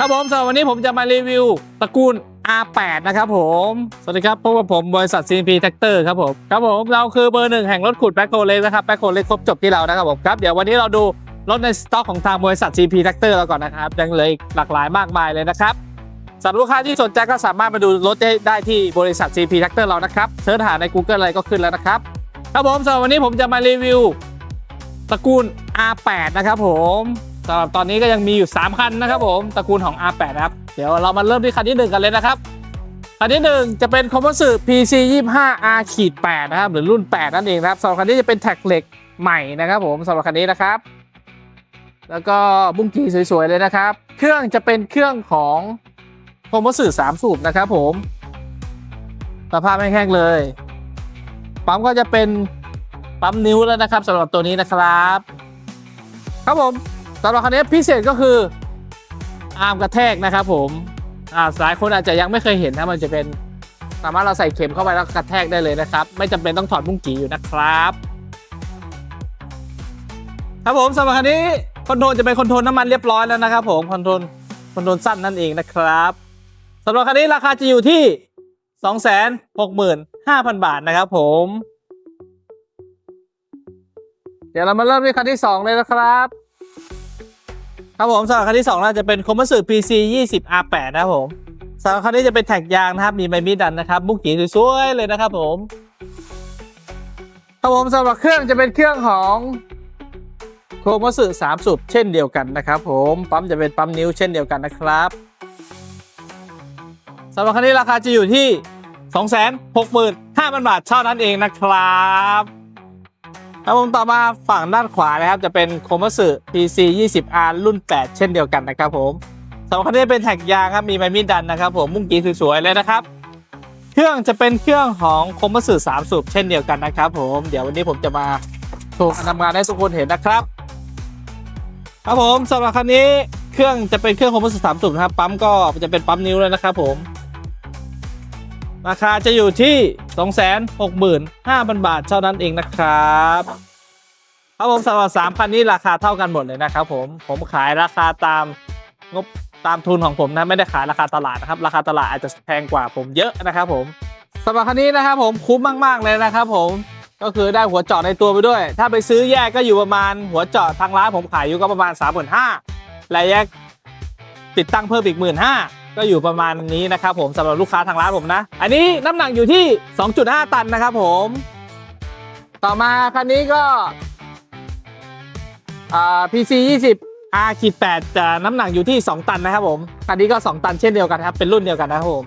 ครับผมสำหรับวันนี้ผมจะมารีวิวตระกูล R8 นะครับผม สวัสดีครับพบกับผมบริษัท CNP Tractor ครับผม ครับผม เราคือเบอร์หนึ่งแห่งรถขุดแบ็คโฮเล็กนะครับแบ็คโฮเล็กครบจบที่เรานะครับผมครับ เดี๋ยววันนี้เราดูรถในสต็อกของทางบริษัท CNP Tractor เราก่อนนะครับ ยังเหลยหลากหลายมากมายเลยนะครับสำหรับลูกค้าที่สนใจก็สามารถมาดูรถได้ได้ที่บริษัท CNP Tractor เรานะครับเสิร์ชหาใน Google อะไรก็ขึ้นแล้วนะครับ ครับผมสำหรับวันนี้ผมจะมารีวิวตระกูล R8 นะครับผม สำหรับตอนนี้ก็ยังมีอยู่ 3 คันนะครับผมตระกูลของ R8 นะครับ เดี๋ยวเรามาเริ่มที่คันที่ 1 กันเลยนะครับ คันที่ 1 จะเป็นคอม p o s i t PC 25 R ขีด8นะครับ หรือรุ่น 8 นั่นเองนะครับสำหรับคันนี้จะเป็นแท็กเหล็กใหม่นะครับผมสำหรับคันนี้นะครับ แล้วก็บุ้งกีสวยๆเลยนะครับ เครื่องจะเป็นเครื่องของคอม p o s i t 3สูบนะครับ ผมสภาพไม่แห้งเลยปั๊มก็จะเป็นปั๊มนิ้วแล้วนะครับสำหรับตัวนี้นะครับ ครับผม สำหรับคันนี้พิเศษก็คืออาร์มกระแทกนะครับผมอ่าหลายคนอาจจะยังไม่เคยเห็นนะมันจะเป็นสามารถเราใส่เข็มเข้าไปแล้วกระแทกได้เลยนะครับ ไม่จำเป็นต้องถอดมุ้งกีอยู่นะครับ ครับผมสำหรับคันนี้คอนโทรลจะเป็นคอนโทรลน้ำมันเรียบร้อยแล้วนะครับผมคอนโทรลคอนโทรลสั้นนั่นเองนะครับสำหรับคันนี้ราคาจะอยู่ที่ 265,000 บาทนะครับผม เดี๋ยวเรามาเริ่มที่คันที่ 2 เลยนะครับ ครับผมสำหรับคันที่ 2 น่าจะเป็นคอมเมอร์สือ PC 20 R8 นะครับผมสำหรับคันนี้จะเป็นแท็กยางนะครับ มีใบมีดดันนะครับบุกกีสวยๆเลยนะครับผม ครับผมสำหรับเครื่องจะเป็นเครื่องของโคมสึ3สูบเช่นเดียวกันนะครับผมปั๊มจะเป็นปั๊มนิ้วเช่นเดียวกันนะครับสำหรับคันนี้ราคาจะอยู่ที่ 265,000 บาทเท่านั้นเองนะครับ ครับผมต่อมาฝั่งด้านขวานะครับจะเป็นโคมสึ PC 20R รุ่น 8 เช่นเดียวกันนะครับผมสำหรับคันนี้เป็นแท็กยางครับมีไมมีดดันนะครับผมมุ้งกีสวยๆเลยนะครับ เครื่องจะเป็นเครื่องของโคมสึ3สูบเช่นเดียวกันนะครับผมเดี๋ยววันนี้ผมจะมาโชว์การทำงานให้ทุกคนเห็นนะครับ ครับผมสำหรับคันนี้เครื่องจะเป็นเครื่องโคมสึ3สูบนะครับปั๊มก็จะเป็นปั๊มนิ้วเลยนะครับผม ราคาจะอยู่ที่ 265,000 บาทเท่านั้นเองนะครับครับผมสำหรับ3คันนี้ราคาเท่ากันหมดเลยนะครับผมผมขายราคาตามงบตามทุนของผมนะไม่ได้ขายราคาตลาดนะครับราคาตลาดอาจจะแพงกว่าผมเยอะนะครับผมสำหรับคันนี้นะครับผมคุ้มมาก ๆ เลยนะครับผมก็คือได้หัวเจาะในตัวไปด้วย ถ้าไปซื้อแยกก็อยู่ประมาณหัวเจาะทางร้านผมขายอยู่ก็ประมาณ 35,000และแยกติดตั้งเพิ่มอีก 15,000 ก็อยู่ประมาณนี้นะครับผมสำหรับลูกค้าทางร้านผมนะ อันนี้น้ำหนักอยู่ที่ 2.5 ตันนะครับผม ต่อมาคันนี้ก็อ่า PC 20 R ขีด8จะน้ำหนักอยู่ที่ 2 ตันนะครับผมคันนี้ก็ 2 ตันเช่นเดียวกันครับ เป็นรุ่นเดียวกันนะครับผม